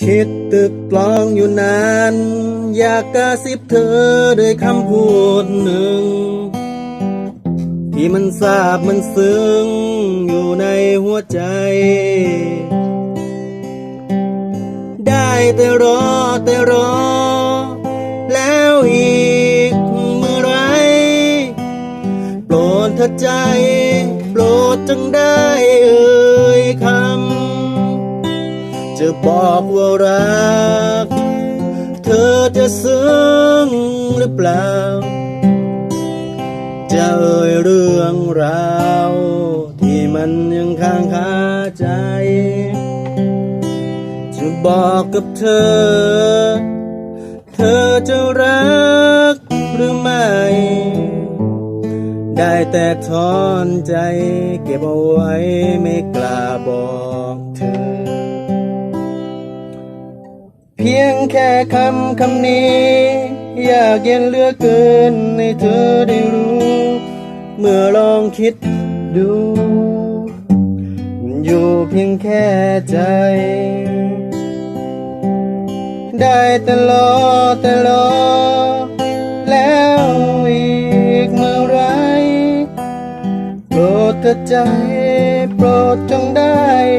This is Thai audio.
คิดตึกตรองอยู่นาน อยากกระซิบเธอด้วยคำพูดหนึ่ง ที่มันซาบมันซึ้งอยู่ในหัวใจ ได้แต่รอแต่รอ แล้วอีกเมื่อไร โปรดเธอใจ โปรดจังได้เอ่ย จะบอกว่ารัก เธอจะซึ้งหรือเปล่า จะเอ่ยเรื่องราว ที่มันยังค้างคาใจ จะบอกกับเธอ เธอจะรักหรือไม่ ได้แต่ทอนใจเก็บเอาไว้ไม่กล้าบอกเธอ พียงแค่คำคำนี้ อยากเย็นเหลือเกินให้เธอได้รู้ เมื่อลองคิดดู อยู่เพียงแค่ใจ ได้แต่รอแต่รอ แล้วอีกเมื่อไรโปรดเธอใจ โปรดจงได้